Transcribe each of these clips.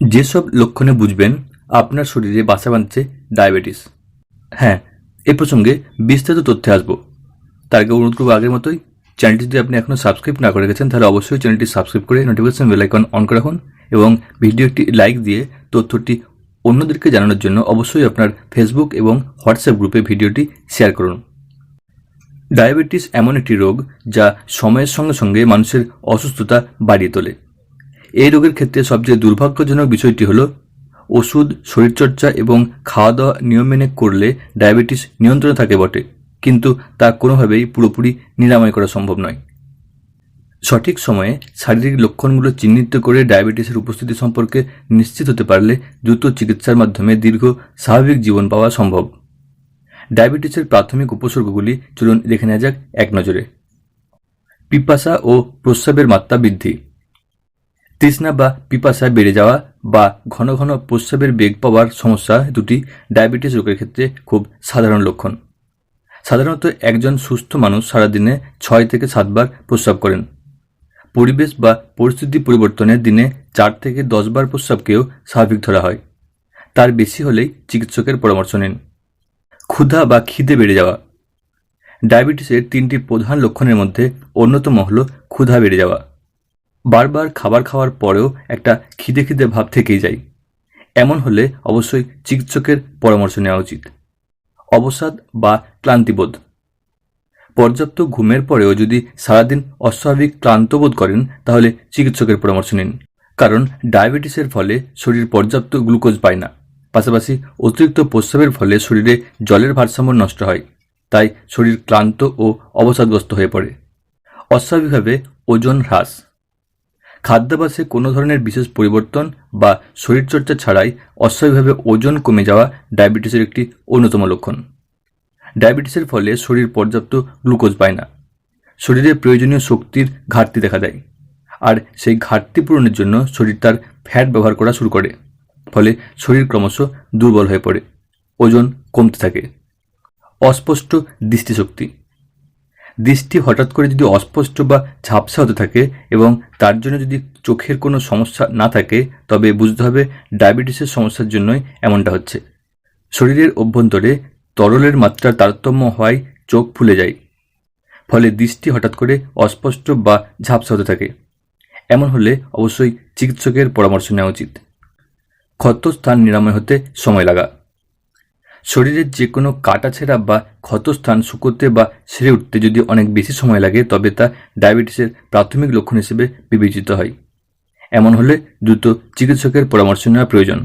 যেসব লক্ষণে বুঝবেন আপনার শরীরে বাসা বাঁধছে ডায়াবেটিস। হ্যাঁ এ প্রসঙ্গে বিস্তারিত তথ্যে আসব। তার আগে অনুরোধ করব আগের মতোই চ্যানেলটি যদি আপনি এখনও সাবস্ক্রাইব না করে গেছেন তাহলে অবশ্যই চ্যানেলটি সাবস্ক্রাইব করে নোটিফিকেশন বেল আইকন অন করে রাখুন এবং ভিডিওটি লাইক দিয়ে তথ্যটি অন্যদেরকে জানানোর জন্য অবশ্যই আপনার ফেসবুক এবং হোয়াটসঅ্যাপ গ্রুপে ভিডিওটি শেয়ার করুন। ডায়াবেটিস এমন একটি রোগ যা সময়ের সঙ্গে সঙ্গে মানুষের অসুস্থতা বাড়িয়ে তোলে। এই রোগের ক্ষেত্রে সবচেয়ে দুর্ভাগ্যজনক বিষয়টি হলো ওষুধ, শরীরচর্চা এবং খাওয়া দাওয়া নিয়ম মেনে করলে ডায়াবেটিস নিয়ন্ত্রণে থাকে বটে, কিন্তু তা কোনোভাবেই পুরোপুরি নিরাময় করা সম্ভব নয়। সঠিক সময়ে শারীরিক লক্ষণগুলো চিহ্নিত করে ডায়াবেটিসের উপস্থিতি সম্পর্কে নিশ্চিত হতে পারলে দ্রুত চিকিৎসার মাধ্যমে দীর্ঘ স্বাভাবিক জীবন পাওয়া সম্ভব। ডায়াবেটিসের প্রাথমিক উপসর্গগুলি চলুন দেখে নেওয়া যাক এক নজরে। পিপাসা ও প্রস্রাবের মাত্রা বৃদ্ধি। তৃষ্ণা বা পিপাসা বেড়ে যাওয়া বা ঘন ঘন প্রস্রাবের বেগ পাওয়ার সমস্যা দুটি ডায়াবেটিস রোগের ক্ষেত্রে খুব সাধারণ লক্ষণ। সাধারণত একজন সুস্থ মানুষ সারাদিনে ছয় থেকে সাতবার প্রস্রাব করেন। পরিবেশ বা পরিস্থিতি পরিবর্তনের দিনে চার থেকে দশবার প্রস্রাবকেও স্বাভাবিক ধরা হয়। তার বেশি হলেই চিকিৎসকের পরামর্শ নিন। ক্ষুধা বা খিদে বেড়ে যাওয়া। ডায়াবেটিসের তিনটি প্রধান লক্ষণের মধ্যে অন্যতম হল ক্ষুধা বেড়ে যাওয়া। বারবার খাবার খাওয়ার পরেও একটা খিদে খিদে ভাব থেকেই যায়। এমন হলে অবশ্যই চিকিৎসকের পরামর্শ নেওয়া উচিত। অবসাদ বা ক্লান্তিবোধ। পর্যাপ্ত ঘুমের পরেও যদি সারাদিন অস্বাভাবিক ক্লান্ত বোধ করেন, তাহলে চিকিৎসকের পরামর্শ নিন। কারণ ডায়াবেটিসের ফলে শরীর পর্যাপ্ত গ্লুকোজ পায় না। পাশাপাশি অতিরিক্ত প্রস্রাবের ফলে শরীরে জলের ভারসাম্য নষ্ট হয়। তাই শরীর ক্লান্ত ও অবসাদগ্রস্ত হয়ে পড়ে। অস্বাভাবিকভাবে ওজন হ্রাস। খাদ্যাভ্যাসে কোনো ধরনের বিশেষ পরিবর্তন বা শরীরচর্চা ছাড়াই অস্বাভাবিকভাবে ওজন কমে যাওয়া ডায়াবেটিসের একটি অন্যতম লক্ষণ। ডায়াবেটিসের ফলে শরীর পর্যাপ্ত গ্লুকোজ পায় না। শরীরে প্রয়োজনীয় শক্তির ঘাটতি দেখা দেয়। আর সেই ঘাটতি পূরণের জন্য শরীর তার ফ্যাট ব্যবহার করা শুরু করে। ফলে শরীর ক্রমশ দুর্বল হয়ে পড়ে। ওজন কমতে থাকে। অস্পষ্ট দৃষ্টিশক্তি। দৃষ্টি হঠাৎ করে যদি অস্পষ্ট বা ঝাপসা হতে থাকে এবং তার জন্য যদি চোখের কোনো সমস্যা না থাকে, তবে বুঝতে হবে ডায়াবেটিসের সমস্যার জন্যই এমনটা হচ্ছে। শরীরের অভ্যন্তরে তরলের মাত্রার তারতম্য হওয়ায় চোখ ফুলে যায়। ফলে দৃষ্টি হঠাৎ করে অস্পষ্ট বা ঝাপসা হতে থাকে। এমন হলে অবশ্যই চিকিৎসকের পরামর্শ নেওয়া উচিত। ক্ষতস্থান নিরাময় হতে সময় লাগা। শরীরের যে কোনো কাটাছেঁড়া বা ক্ষতস্থান শুকোতে বা সেরে উঠতে যদি অনেক বেশি সময় লাগে, তবে তা ডায়াবেটিসের প্রাথমিক লক্ষণ হিসেবে বিবেচিত হয়। এমন হলে দ্রুত চিকিৎসকের পরামর্শ নেওয়া প্রয়োজন।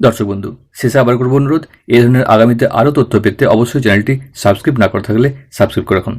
দর্শক বন্ধু, শেষে আবার করব অনুরোধ। এ ধরনের আগামীতে আরও তথ্য পেতে অবশ্যই চ্যানেলটি সাবস্ক্রাইব না করে থাকলে সাবস্ক্রাইব করে রাখুন।